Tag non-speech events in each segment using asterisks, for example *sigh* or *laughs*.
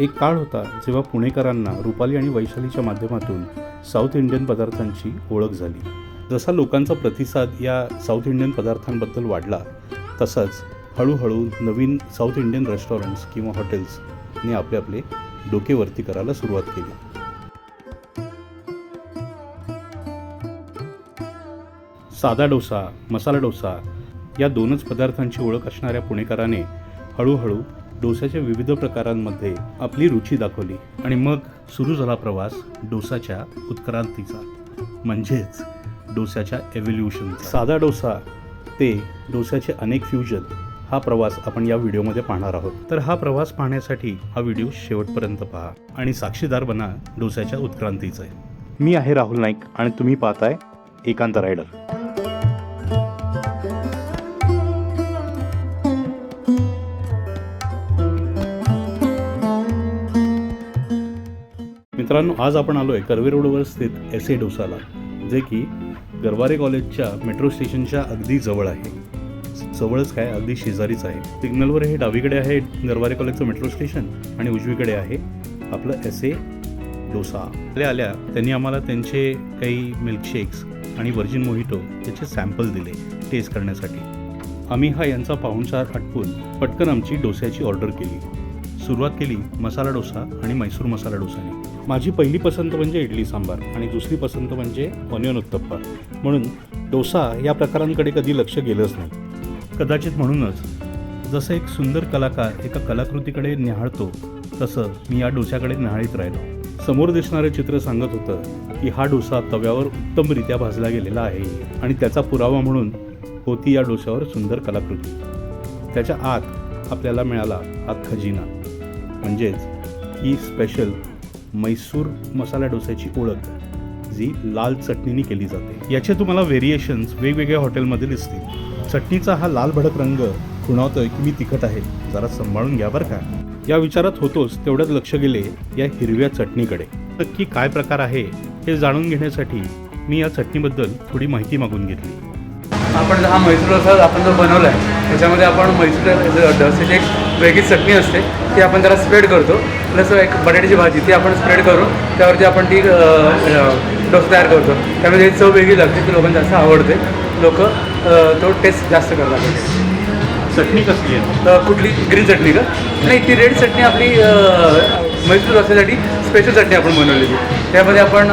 एक काळ होता जेव्हा पुणेकरांना रुपाली आणि वैशालीच्या माध्यमातून साऊथ इंडियन पदार्थांची ओळख झाली. जसा लोकांचा प्रतिसाद या साऊथ इंडियन पदार्थांबद्दल वाढला तसंच हळूहळू नवीन साऊथ इंडियन रेस्टॉरंट्स किंवा हॉटेल्सने आपले आपले डोके वरती करायला सुरुवात केली. साधा डोसा मसाला डोसा या दोनच पदार्थांची ओळख असणाऱ्या पुणेकराने हळूहळू डोसाच्या विविध प्रकारांमध्ये आपली रुची दाखवली आणि मग सुरू झाला प्रवास डोसाच्या उत्क्रांतीचा. म्हणजेच डोस्याच्या एव्होल्युशन साधा डोसा ते डोसाचे अनेक फ्युजन हा प्रवास आपण या व्हिडिओमध्ये पाहणार आहोत. तर हा प्रवास पाहण्यासाठी हा व्हिडिओ शेवटपर्यंत पहा आणि साक्षीदार बना डोसाच्या उत्क्रांतीचा. मी आहे राहुल नाईक आणि तुम्ही पाहताय एकांत रायडर. मित्रांनो आज आपण आलो आहे कर्वे रोडवर स्थित एस ए डोसाला जे की गरवारे कॉलेजच्या मेट्रो स्टेशनच्या अगदी जवळ आहे. जवळच काय अगदी शेजारीच आहे. सिग्नलवर हे डावीकडे आहे गरवारे कॉलेजचं मेट्रो स्टेशन आणि उजवीकडे आहे आपलं एस ए डोसा. आल्या आल्या त्यांनी आम्हाला त्यांचे काही मिल्कशेक्स आणि व्हर्जिन मोहिटो त्याचे सॅम्पल दिले टेस्ट करण्यासाठी. आम्ही हा यांचा पाहुणचार आटपून पटकन आमची डोस्याची ऑर्डर केली. सुरुवात केली मसाला डोसा आणि मैसूर मसाला डोसाने. माझी पहिली पसंत म्हणजे इडली सांबार आणि दुसरी पसंत म्हणजे ऑनियन उत्तप्पा. म्हणून डोसा या प्रकारांकडे कधी लक्ष गेलंच नाही. कदाचित म्हणूनच जसं एक सुंदर कलाकार एका कलाकृतीकडे निहाळतो तसं मी या डोशाकडे निहाळीत राहिलो. समोर दिसणारे चित्र सांगत होतं की हा डोसा तव्यावर उत्तमरित्या भाजला गेलेला आहे आणि त्याचा पुरावा म्हणून होती या डोशावर सुंदर कलाकृती. त्याच्या आत आपल्याला मिळाला हा खजिना. म्हणजेच ही स्पेशल मैसूर मसाला डोस्याची ओळख जी लाल चटणीने केली जाते. याचे तुम्हाला व्हेरिएशन्स वेगवेगळ्या हॉटेलमध्ये दिसतील. चटणीचा हा लाल भडक रंग खुणावतोय की मी तिखट आहे जरा सांभाळून घ्या बरं का. या विचारात होतोच तेवढ्यात लक्ष गेले या हिरव्या चटणीकडे. नक्की काय प्रकार आहे हे जाणून घेण्यासाठी मी या चटणीबद्दल थोडी माहिती मागून घेतली. आपण हा मैसूर डोसा आपण जो बनवला आहे त्याच्यामध्ये आपण म्हैसूर डसेचे एक वेगळी चटणी असते ती आपण त्याला स्प्रेड करतो. प्लस एक बटाट्याची भाजी ती आपण स्प्रेड करून त्यावरती आपण ती डोसा तयार करतो. त्यामध्ये चव वेगळी लागते ती लोकांना जास्त आवडते. लोक तो टेस्ट जास्त करतात. चटणी कसली आहे? तर कुठली? ग्रीन चटणी का? नाही ती रेड चटणी आपली अ, म्हैसूर डोस्यासाठी स्पेशल चटणी आपण बनवलेली. त्यामध्ये आपण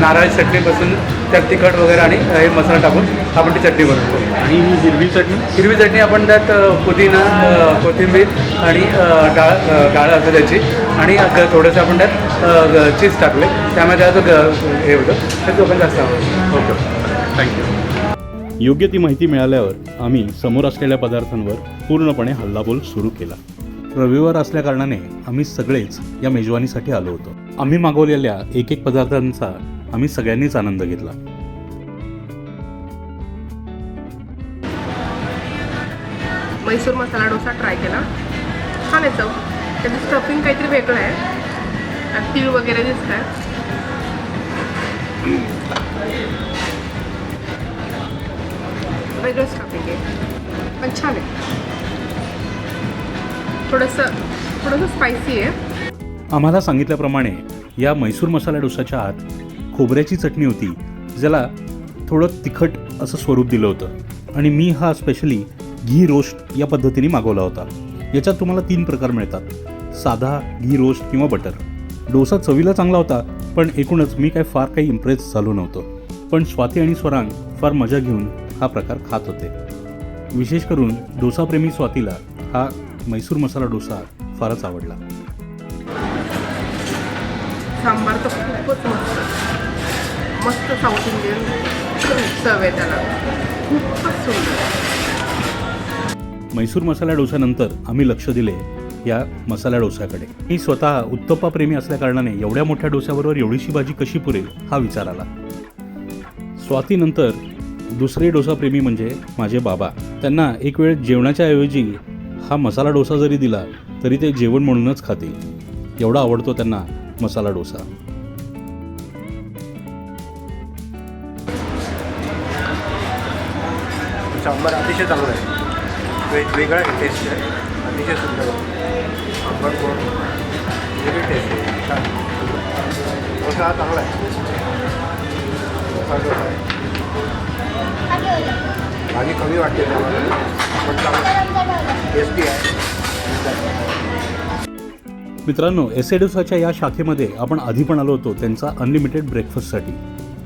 नारळाची चटणीपासून त्यात तिखट वगैरे आणि हे मसाला टाकून आपण ती चटणी बनवतो. आणि ही हिरवी चटणी? हिरवी चटणी आपण त्यात पुदिना कोथिंबीर आणि डाळ डाळ असते त्याची आणि थोडंसं आपण त्यात चीज टाकले. त्यामुळे त्याचं हे होतं ते लोकांना जास्त आवडतं. ओके. थँक्यू योग्य ती माहिती मिळाल्यावर आम्ही समोर असलेल्या पदार्थांवर पूर्णपणे हल्लाबोल सुरू केला. रविवार असल्या कारणाने आम्ही सगळेच या मेजवानीसाठी आलो होतो. आम्ही मागवलेल्या एक एक पदार्थांचा आम्ही सगळ्यांनीच आनंद घेतला. मैसूर मसाला डोसा ट्राय केला. छान आहे चव. त्याचं स्टफिंग काहीतरी वेगळं आहे. तीळ वगैरे दिसत आहे वेगळं स्टफिंग आहे. पण छान आहे. थोडंसं थोडंसं स्पायसी आहे. आम्हाला सांगितल्याप्रमाणे या मैसूर मसाला डोसाच्या आत खोबऱ्याची चटणी होती ज्याला थोडं तिखट असं स्वरूप दिलं होतं. आणि मी हा स्पेशली घी रोस्ट या पद्धतीने मागवला होता. याच्यात तुम्हाला तीन प्रकार मिळतात. साधा घी रोस्ट किंवा बटर डोसा चवीला चांगला होता पण एकूणच मी काय फार काही इम्प्रेस झालो नव्हतो. पण स्वाती आणि स्वरांग फार मजा घेऊन हा प्रकार खात होते. विशेष करून डोसाप्रेमी स्वातीला हा मैसूर मसाला डोसा फारच आवडला. सांबार तर खूपच मस्त साऊथ इंडियन चव आहे त्याला. खूपच सुंदर. मैसूर मसाला डोसानंतर आम्ही लक्ष दिले या मसाला डोस्याकडे मी स्वतः उत्तप्पा प्रेमी असल्याकारणाने एवढ्या मोठ्या डोस्याबरोबर एवढीशी भाजी कशी पुरेल हा विचार आला. स्वातीनंतर दुसरे डोसा प्रेमी म्हणजे माझे बाबा. त्यांना एक वेळ जेवणाच्या ऐवजी हा मसाला डोसा जरी दिला तरी ते जेवण म्हणूनच खातील. एवढा आवडतो त्यांना मसाला डोसा. सांबार अतिशय चांगला आहे. वेग वेगळा टेस्ट आहे. अतिशय सुंदर आहे. भरपूर वेगळी टेस्ट आहे. छान. डोसा हा चांगला आहे. मसाला डोसा आहे? भाजी कमी वाटते त्यामध्ये पण चांगला टेस्टी आहे. मित्रांनो एसेडोसाच्या या शाखेमध्ये आपण आधी पण आलो होतो त्यांचा अनलिमिटेड ब्रेकफास्टसाठी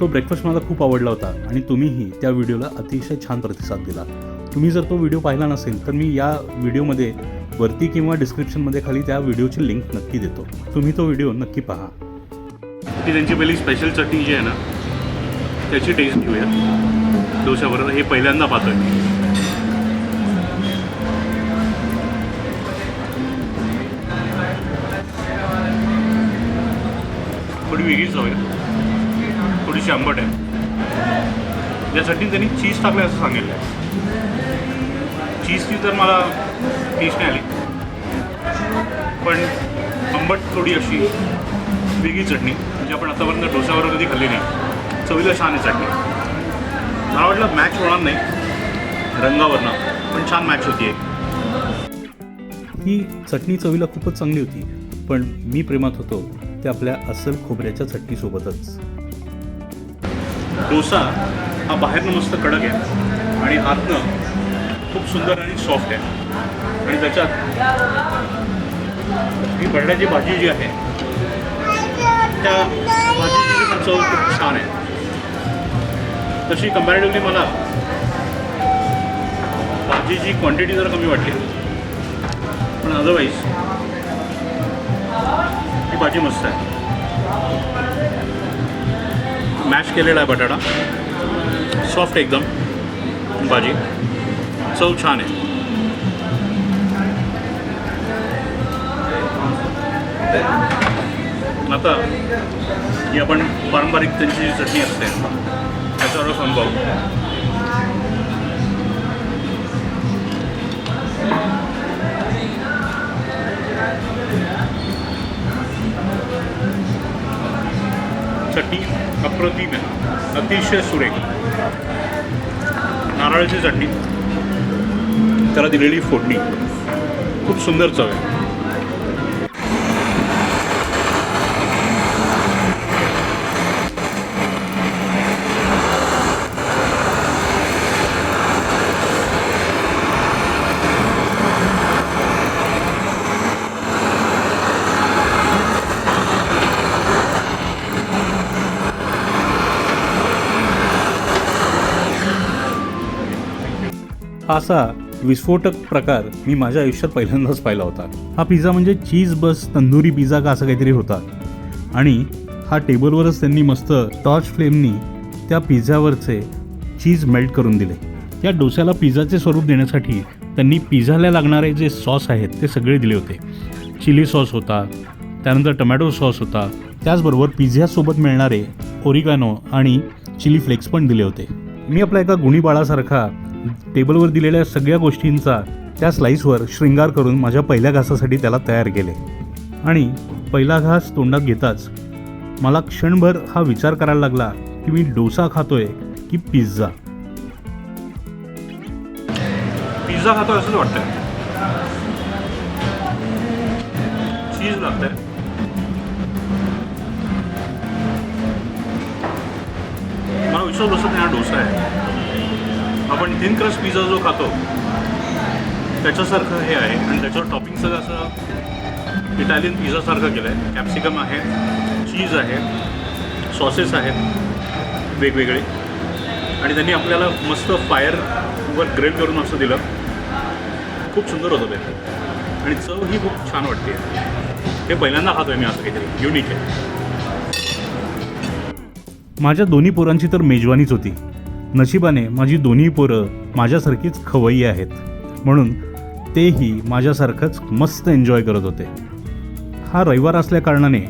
तो ब्रेकफास्ट मला खूप आवडला होता आणि तुम्हीही त्या व्हिडिओला अतिशय छान प्रतिसाद दिला. तुम्ही जर तो व्हिडिओ पाहिला नसेल तर मी या व्हिडिओमध्ये वरती किंवा डिस्क्रिप्शनमध्ये खाली त्या व्हिडिओची लिंक नक्की देतो. तुम्ही तो व्हिडिओ नक्की पहा. ती त्यांची पहिली स्पेशल चटणी जी आहे ना त्याची टेस्ट घेऊया. डोशाबरोबर हे पहिल्यांदा पाहतोय थोडी वेगळीच जाऊया थोडीशी आंबट आहे या चटणीत त्यांनी चीज टाकले असं सांगितलं आहे चीजची तर मला टेस्ट नाही आली. पण आंबट थोडी अशी वेगळी चटणी म्हणजे आपण आतापर्यंत डोसावर कधी खाल्ली नाही. चवीला छान आहे चटणी. मला वाटलं मॅच होणार नाही रंगावरनं पण छान मॅच होती ही चटणी चवीला खूपच चांगली होती पण मी प्रेमात होतो ते आपल्या अस्सल खोबऱ्याच्या चटणीसोबतच. डोसा हा बाहेरनं मस्त कडक आहे आणि आतनं खूप सुंदर आणि सॉफ्ट आहे. आणि त्याच्यात ही बटाट्याची भाजी जी आहे त्या भाजीची पण चव खूप छान आहे. तशी कम्पॅरेटिव्हली मला भाजीची क्वांटिटी जरा कमी वाटली. पण अदरवाईज ही भाजी मस्त आहे. मॅश केलेला आहे बटाटा. सॉफ्ट एकदम. भाजी. चव छान आहे. आता ही आपण पारंपरिक त्यांची जी चटणी असते. त्याच्यावर संभव चटणी. अप्रतिम आहे. अतिशय सुरेख. नारळाची चटणी. त्याला दिलेली फोडणी. खूप सुंदर चव आहे. असा विस्फोटक प्रकार मी माझ्या आयुष्यात पहिल्यांदाच पाहिला होता. हा पिझ्झा म्हणजे चीज बस तंदुरी पिझ्झा का असं काहीतरी होता. आणि हा टेबलवरच त्यांनी मस्त टॉर्च फ्लेमनी त्या पिझ्झावरचे चीज मेल्ट करून दिले. या डोस्याला पिझ्झाचे स्वरूप देण्यासाठी त्यांनी पिझ्झाला लागणारे जे सॉस आहेत ते सगळे दिले होते. चिली सॉस होता त्यानंतर टमॅटो सॉस होता त्याचबरोबर पिझ्झासोबत मिळणारे ओरिगानो आणि चिली फ्लेक्स पण दिले होते. मी आपल्या एका गुणी बाळासारखा टेबलवर दिलेल्या सगळ्या गोष्टींचा त्या स्लाईसवर शृंगार करून माझ्या पहिल्या घासासाठी त्याला तयार केले. आणि पहिला घास तोंडात घेताच मला क्षणभर हा विचार करायला लागला की मी डोसा खातोय की पिझ्झा. पिझ्झा खातोय असंच वाटतं चीज लागतंय. मला विश्वास बसत नाही हा डोसा आहे. आपण थिन क्रस्ट पिझ्झा जो खातो त्याच्यासारखं हे आहे. आणि त्याच्यावर टॉपिंग सगळं असं इटालियन पिझ्झासारखं केलं आहे कॅप्सिकम आहे चीज आहे सॉसेस आहेत वेगवेगळे. आणि त्यांनी आपल्याला मस्त फायरवर ग्रेल करून असं दिलं. खूप सुंदर होतं ते. आणि चव ही खूप छान वाटते. हे पहिल्यांदा खातो आहे मी असं काहीतरी. युनिक आहे. माझ्या दोन्ही पोरांची तर मेजवानीच होती. नशिबाने माझी दोन्ही पोरं माझ्यासारखीच खवय्यी आहेत. म्हणून तेही माझ्यासारखंच मस्त एन्जॉय करत होते. हा रविवार असल्याकारणाने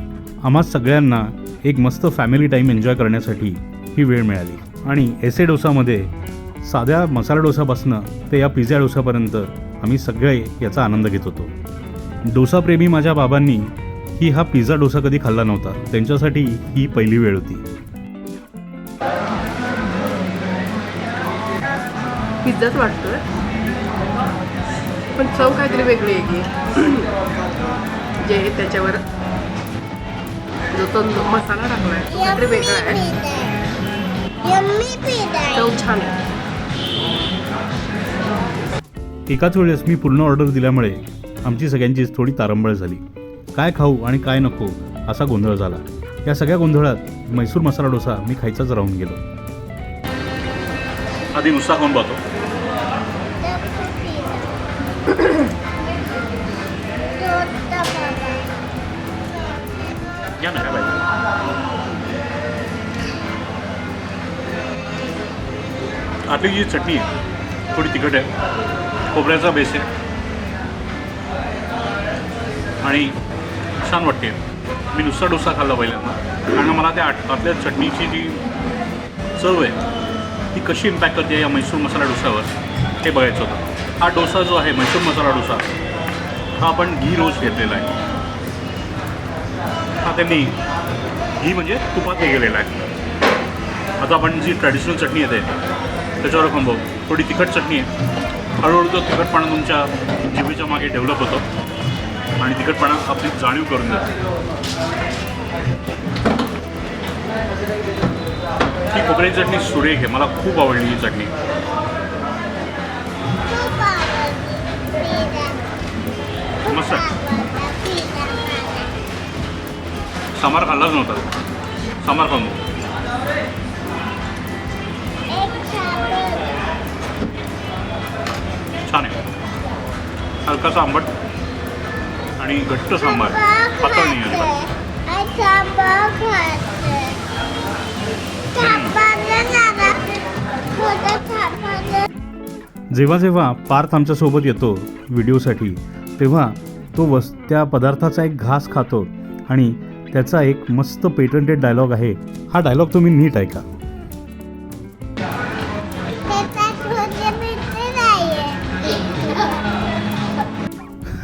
आम्हा सगळ्यांना एक मस्त फॅमिली टाईम एन्जॉय करण्यासाठी ही वेळ मिळाली. आणि एसे डोसामध्ये साध्या मसाला डोसापासनं ते या पिझ्झा डोसापर्यंत आम्ही सगळे याचा आनंद घेत होतो. डोसाप्रेमी माझ्या बाबांनी ही हा पिझ्झा डोसा कधी खाल्ला नव्हता. त्यांच्यासाठी ही पहिली वेळ होती. पिझ्झाच वाटतोय. पण चव काहीतरी वेगळी आहे की. जे त्याच्यावर जो तो मसाला टाकला आहे तो काहीतरी वेगळा आहे. यम्मी पिझ्झा चव छान आहे. एकाच वेळेस मी पूर्ण ऑर्डर दिल्यामुळे आमची सगळ्यांचीच थोडी तारंबळ झाली. काय खाऊ आणि काय नको असा गोंधळ झाला. या सगळ्या गोंधळात मैसूर मसाला डोसा मी खायचाच राहून गेलो. आधी नुसता खाऊन पाहतो. या ना काय जी चटणी आहे थोडी तिखट आहे खोबऱ्याचा बेस आहे आणि छान वाटते. मी नुसता डोसा खाल्ला पहिल्यांदा कारण मला त्या आत- आतल्या चटणीची जी चव आहे ती कशी इम्पॅक्ट करते या मैसूर मसाला डोसावर हे बघायचं होतं. हा डोसा जो आहे मैसूर मसाला डोसा हा आपण घी रोज घेतलेला आहे. हा त्यांनी घी म्हणजे तुपात हे गेलेला आहे. आता आपण जी ट्रॅडिशनल चटणी येते त्याच्यावर आपण बघू. थोडी तिखट चटणी आहे. हळूहळू तो तिखटपणा तुमच्या जिभेच्या मागे डेव्हलप होतो. आणि तिखटपणा आपली जाणीव करून देतो. ही कोकणी चटणी सुरेख आहे. मला खूप आवडली ही चटणी. मस्त आहे सांबार खाल्लाच नव्हता. समार खाऊन छान आहे. हलकासा आंबट आणि घट्ट सांबार. पातळ नाही जेव्हा जेव्हा पार्थ आमच्यासोबत येतो व्हिडिओसाठी तेव्हा तो वस त्या पदार्थाचा एक घास खातो आणि त्याचा एक मस्त पेटंटेड डायलॉग आहे. हा डायलॉग तुम्ही नीट ऐका.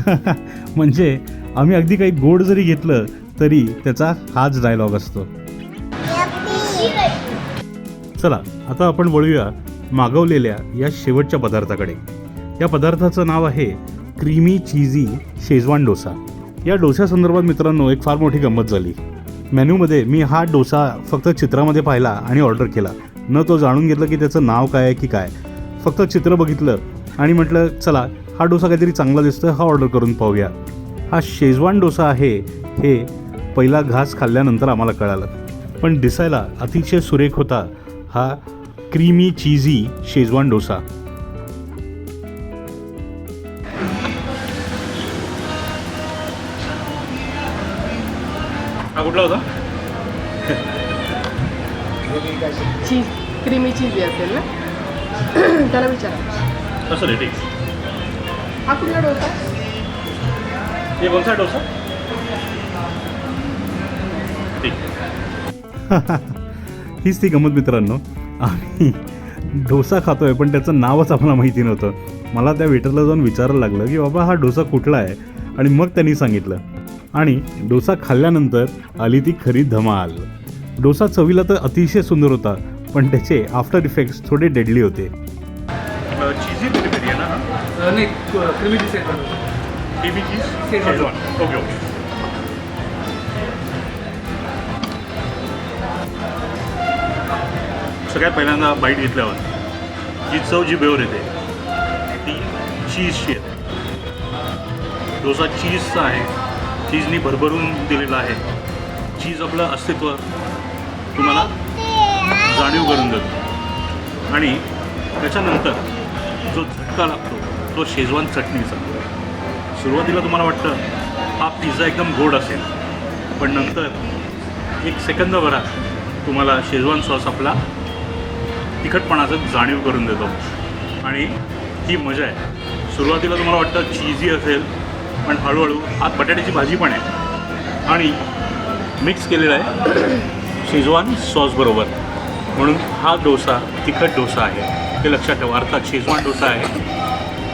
*laughs* म्हणजे आम्ही अगदी काही गोड जरी घेतलं तरी त्याचा हाच डायलॉग असतो. चला आता आपण वळूया मागवलेल्या या शेवटच्या पदार्थाकडे. या पदार्थाचं नाव आहे क्रीमी चीझी शेजवान डोसा. या डोशासंदर्भात मित्रांनो एक फार मोठी गंमत झाली. मेन्यूमध्ये मी हा डोसा फक्त चित्रामध्ये पाहिला आणि ऑर्डर केला. न तो जाणून घेतलं की त्याचं नाव काय आहे की काय. फक्त चित्र बघितलं आणि म्हटलं चला हा डोसा काहीतरी चांगला दिसतो हा ऑर्डर करून पाहूया. हा शेजवान डोसा आहे हे पहिला घास खाल्ल्यानंतर आम्हाला कळालं. पण दिसायला अतिशय सुरेख होता हा क्रीमी चीझी शेजवान डोसा. हा कुठला होता? चीज क्रीमी चीज असेल ना? *clears throat* त्याला विचारा. कसं रे ठीक हा कुठला डोसा? हे कोणता डोसा? ठीक *laughs* हीच ती गंमत मित्रांनो. आम्ही डोसा खातोय पण त्याचं नावच आम्हाला माहिती नव्हतं. मला त्या वेटरला जाऊन विचारायला लागलं की बाबा हा डोसा कुठला आहे? आणि मग त्यांनी सांगितलं. आणि डोसा खाल्ल्यानंतर आली ती खरी धमाल. डोसा चवीला तर अतिशय सुंदर होता पण त्याचे आफ्टर इफेक्ट्स थोडे डेडली होते. आहे सगळ्यात पहिल्यांदा बाईट घेतल्यावर जी चव जी बेवर येते ती चीजची येते. डोसा चीजचा आहे. चीजनी भरभरून दिलेला आहे. चीज आपलं अस्तित्व तुम्हाला जाणीव करून देतो. आणि त्याच्यानंतर जो झटका लागतो तो शेजवान चटणीचा. सुरुवातीला तुम्हाला वाटतं हा पिझ्झा एकदम गोड असेल. पण नंतर एक सेकंदभरात तुम्हाला शेजवान सॉस आपला तिखटपणाचं जाणीव करून देतो. आणि ही मजा आहे. सुरुवातीला तुम्हाला वाटतं चीजी असेल पण हळूहळू आत बटाट्याची भाजी पण आहे. आणि मिक्स केलेला आहे शेजवान सॉसबरोबर म्हणून हा डोसा तिखट डोसा आहे. ते लक्षात ठेवा. अर्थात शेजवान डोसा आहे.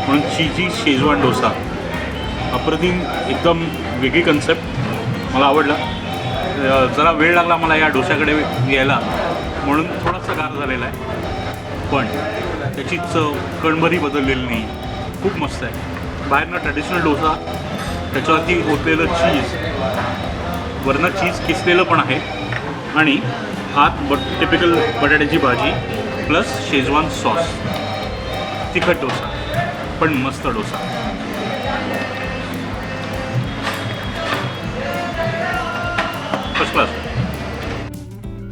म्हणून चीजी शेजवान डोसा. अप्रतिम एकदम वेगळी कन्सेप्ट मला आवडला. जरा वेळ लागला मला या डोस्याकडे यायला. म्हणून थोडासा गार झालेला आहे. पण त्याची चव कणभरी बदललेली नाही. खूप मस्त आहे. बाहेरनं ट्रॅडिशनल डोसा त्याच्यावरती ओतलेलं चीज वरनं चीज किसलेलं पण आहे. आणि आत बट टिपिकल बटाट्याची भाजी प्लस शेजवान सॉस तिखट डोसा पण मस्त डोसा. फर्स्ट क्लास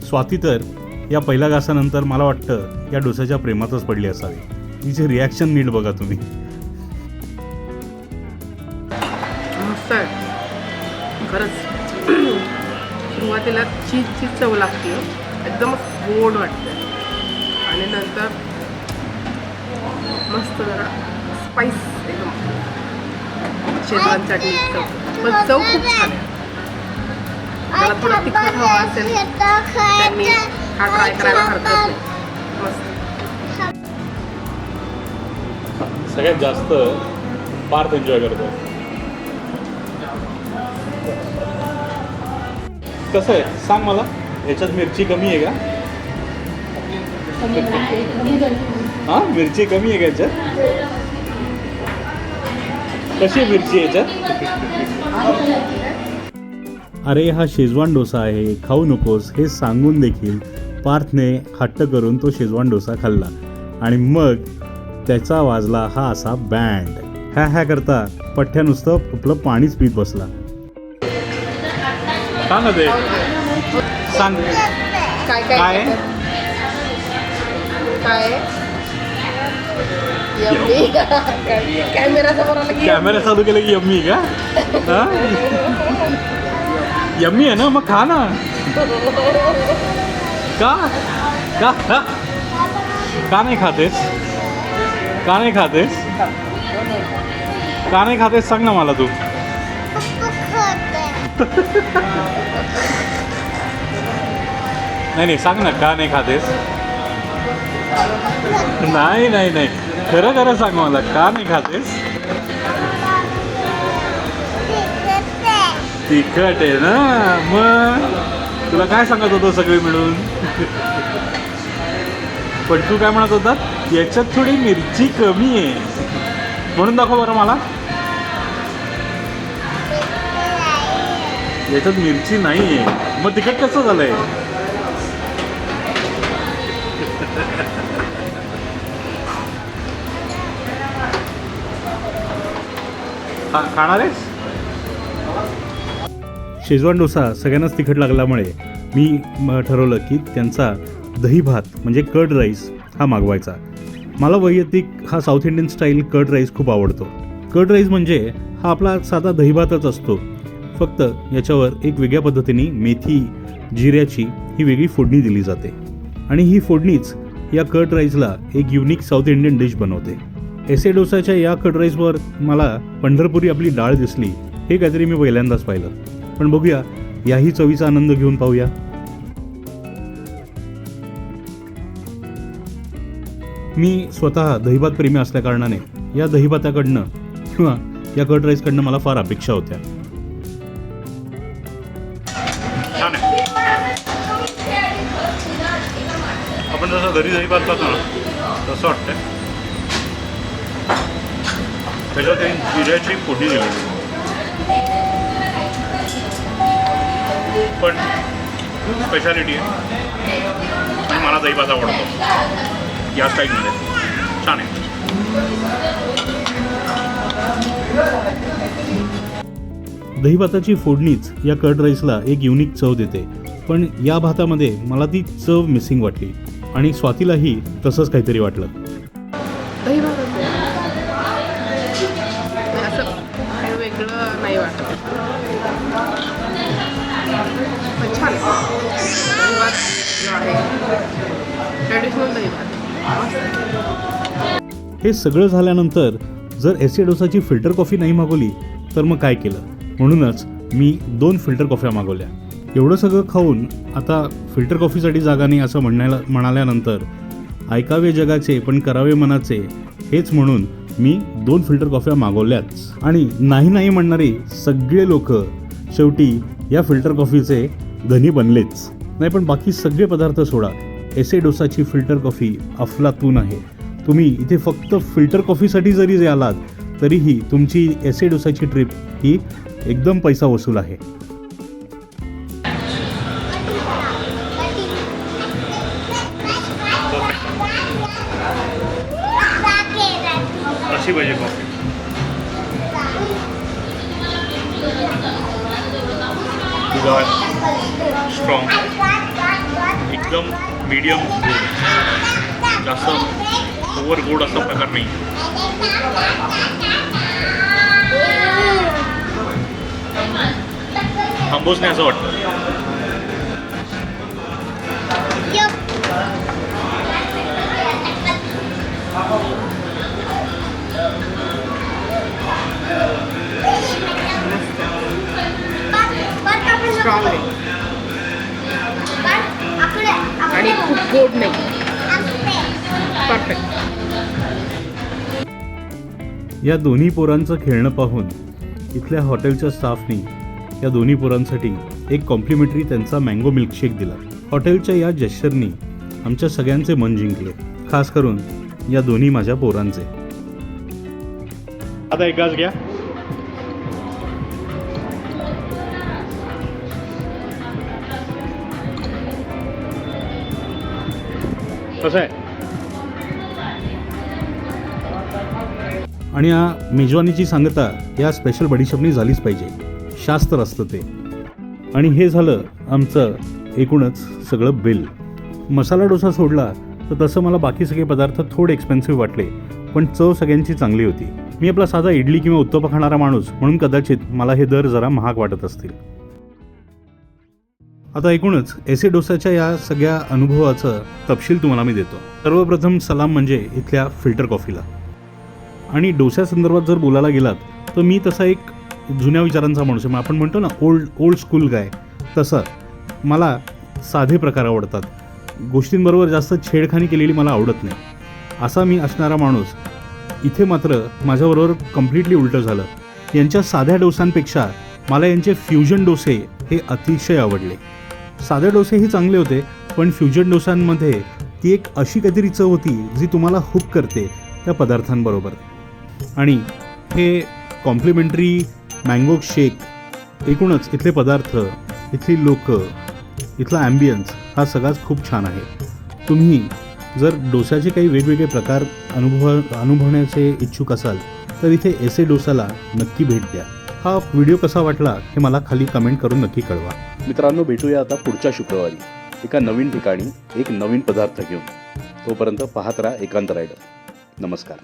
स्वाती तर या पहिल्या घासानंतर मला वाटतं या डोसाच्या प्रेमातच पडली असावी. तिचे रिॲक्शन नीट बघा तुम्ही. चीजची चव लागते. एकदमच गोड वाटते. आणि नंतर मस्त जरा स्पाइस एकदम. शेजवान चटणी चव. पण चव खूप छान आहे. मला थोडं तिखट हवा असेल त्यांनी हा ट्राय करायला हरकत नाही. मस्त. सगळ्यात जास्त पार्थ एन्जॉय करतो कसं आहे? सांग मला. याच्यात मिरची कमी आहे का? हा? मिरची कमी आहे का याच्यात कशी आहे मिरची याच्यात अरे हा शेजवान डोसा आहे. खाऊ नकोस. हे सांगून देखील पार्थने हट्ट करून तो शेजवान डोसा खाल्ला. आणि मग त्याचा वाजला हा असा बँड ह्या ह्या करता पठ्ठ्या नुसतं आपलं पाणीच पीत बसला. सांग ते? सांग. काय काय? काय? यम्मी कॅमेरा समोर आला की कॅमेरा चालू केलं की यम्मी का? हा? यम्मी आहे ना? मग खा ना. का? का? का का नाही खातेस? का नाही खातेस? का नाही खातेस? सांग ना मला तू. नाही नाही सांग ना का नाही खातेस? नाही नाही नाही. खरं खरं सांग मला का नाही खातेस? तिखट आहे ना मग? तुला काय सांगत होतो सगळे मिळून? पण तू काय म्हणत होता? याच्यात थोडी मिरची कमी आहे. म्हणून दाखव बरं मला. याच्यात मिरची नाही आहे मग तिखट कसं झालंय? खाणार आहेस? शेजवान डोसा सगळ्यांनाच तिखट लागल्यामुळे मी ठरवलं की त्यांचा दही भात म्हणजे कर्ड राईस हा मागवायचा. मला वैयक्तिक हा south Indian style curd rice खूप आवडतो. कर्ड राईस म्हणजे हा आपला साधा दही भातच असतो. फक्त याच्यावर एक वेगळ्या पद्धतीने मेथी जिऱ्याची ही वेगळी फोडणी दिली जाते. आणि ही फोडणीच या कट राईसला एक युनिक साऊथ इंडियन डिश बनवते. एसे डोसाच्या या कट राईसवर मला पंढरपुरी आपली डाळ दिसली हे काहीतरी मी पहिल्यांदाच पाहिलं. पण बघूया याही चवीचा आनंद घेऊन पाहूया. मी स्वतः दहीभात प्रेमी असल्याकारणाने या दहीभाताकडनं किंवा या कट राईसकडनं मला फार अपेक्षा होत्या. आपण जसं घरी दहीभात ना तसं वाटतंय. त्याच्यात त्यांनी जिऱ्याची फोडणी दिली पण स्पेशालिटी आहे. आणि मला दहीभात आवडतो. या स्टाईलमध्ये छान आहे. दहीभाताची फोडणीच या कर्ड राईसला एक युनिक चव देते. पण या भातामध्ये मला ती चव मिसिंग वाटली. आणि स्वातीलाही तसंच काहीतरी वाटलं. हे सगळं झाल्यानंतर जर एसी डोसाची फिल्टर कॉफी नाही मागवली तर मग काय केलं? म्हणूनच मी दोन फिल्टर कॉफ्या मागवल्या. एवढं सगळं खाऊन आता फिल्टर कॉफीसाठी जागा नाही असं म्हणायला म्हणाल्यानंतर ऐकावे जगाचे पण करावे मनाचे हेच म्हणून मी दोन फिल्टर कॉफ्या मागवल्याच आणि नाही नाही म्हणणारे सगळे लोक शेवटी या फिल्टर कॉफीचे धनी बनलेच नाही पण बाकी सगळे पदार्थ सोडा. एसे डोसाची फिल्टर कॉफी अफलातून आहे. तुम्ही इथे फक्त फिल्टर कॉफीसाठी जरी जे आलात तरीही तुमची एसे डोसाची ट्रिप ही एकदम पैसा वसूल आहे. अशी पाहिजे कॉफ़ी स्ट्रॉंग एकदम मीडियम जास्त ओव्हर गोड असा प्रकार नाही. थांबूच असं वाटतं. स्ट्रॉंग आहे. आणि खूप गोड नाही. परफेक्ट या दोन्ही पोरांचं खेळणं पाहून इथल्या हॉटेलच्या स्टाफनी या दोन्ही पोरांसाठी एक कॉम्प्लिमेंटरी त्यांचा मँगो मिल्कशेक दिला. हॉटेलच्या या जेस्चरनी आमच्या सगळ्यांचे मन जिंकले. खास करून या दोन्ही माझ्या पोरांचे. आता एक गाज घ्या. कसं आहे. आणि या मेजवानीची सांगता या स्पेशल बडीशपनी झालीच पाहिजे. शास्त्र असतं ते. आणि हे झालं आमचं एकूणच सगळं बिल. मसाला डोसा सोडला तर तसं मला बाकी सगळे पदार्थ थोडे एक्सपेन्सिव्ह वाटले पण चव सगळ्यांची चांगली होती. मी आपला साधा इडली किंवा उत्तप्पा खाणारा माणूस म्हणून कदाचित मला हे दर जरा महाग वाटत असतील. आता एकूणच एसे डोसाच्या या सगळ्या अनुभवाचं तपशील तुम्हाला मी देतो. सर्वप्रथम सलाम म्हणजे इथल्या फिल्टर कॉफीला. आणि डोस्यासंदर्भात जर बोलायला गेलात तर मी तसा एक जुन्या विचारांचा माणूस आहे. मग आपण म्हणतो ना ओल्ड ओल्ड स्कूल गाय तसं मला साधे प्रकार आवडतात. गोष्टींबरोबर जास्त छेडखानी केलेली मला आवडत नाही. असा मी असणारा माणूस इथे मात्र माझ्याबरोबर कम्प्लिटली उलटं झालं. यांच्या साध्या डोसांपेक्षा मला यांचे फ्युजन डोसे हे अतिशय आवडले. साधे डोसेही चांगले होते पण फ्युजन डोसांमध्ये ती एक अशी काहीतरी चव होती जी तुम्हाला हुक करते त्या पदार्थांबरोबर. आणि हे कॉम्प्लिमेंटरी मँगो शेक एकूणच इथले पदार्थ इथली लोक इथला ॲम्बियन्स हा सगळाच खूप छान आहे. तुम्ही जर डोसाचे काही वेगवेगळे प्रकार अनुभव अनुभवण्याचे इच्छुक असाल तर इथे एसे डोसाला नक्की भेट द्या. हा व्हिडिओ कसा वाटला हे मला खाली कमेंट करून नक्की कळवा. मित्रांनो भेटूया आता पुढच्या शुक्रवारी. एका नवीन ठिकाणी एक नवीन पदार्थ घेऊन. तोपर्यंत पाहत राहा एकांत रायडर. नमस्कार.